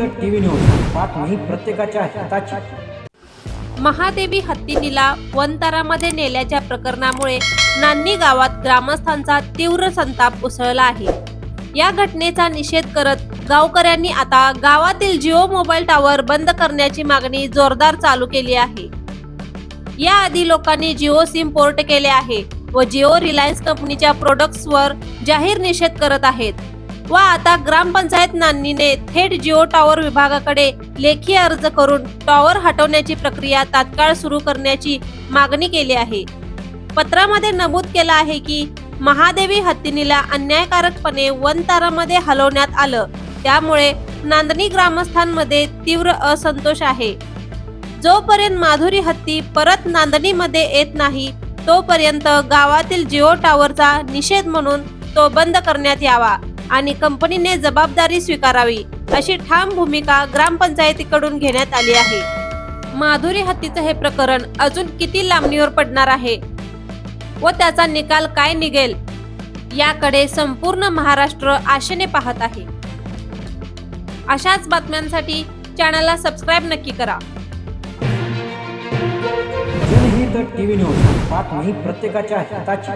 जनहित TV news बातमी प्रत्येकाच्या हिताची. महादेवी हत्तीनीला वनतारामध्ये नेल्याच्या प्रकरणामुळे नान्नी गावात ग्रामस्थांचा तीव्र संताप उसळला आहे. या घटनेचा निषेध करत गावकऱ्यांनी आता गावातील जिओ मोबाईल टॉवर बंद करण्याची मागणी जोरदार चालू केली आहे. याआधी लोकांनी जिओ सिम पोर्ट केले आहे व जिओ रिलायन्स कंपनीच्या प्रोडक्ट्सवर जाहीर निषेध करत आहेत. व आता ग्रामपंचायत नान्नीने थेट जिओ टॉवर विभागाकडे लेखी अर्ज करून टॉवर हटवण्याची प्रक्रिया तात्काळ सुरू करण्याची मागणी केली आहे. पत्रामध्ये नमूद केलं आहे की महादेवी हत्तीनीला अन्यायकारकपणे वनतारामध्ये हलवण्यात आलं. त्यामुळे नांदणी ग्रामस्थांमध्ये तीव्र असंतोष आहे. जोपर्यंत माधुरी हत्ती परत नांदणीमध्ये येत नाही तोपर्यंत गावातील जिओ टॉवरचा निषेध म्हणून तो बंद करण्यात यावा. आणि कंपनीने जबाबदारी स्वीकारावी अशी ठाम भूमिका ग्रामपंचायतीकडून घेण्यात आली आहे. माधुरी हत्तीचं हे प्रकरण अजून किती लांबणीवर पडणार आहे? व त्याचा निकाल काय निघेल? याकडे संपूर्ण महाराष्ट्र आशेने पाहत आहे. अशाच बातम्यांसाठी चॅनलला सबस्क्राईब नक्की करा. जनहित टीव्ही न्यूज बातमी प्रत्येकाच्या हिताची.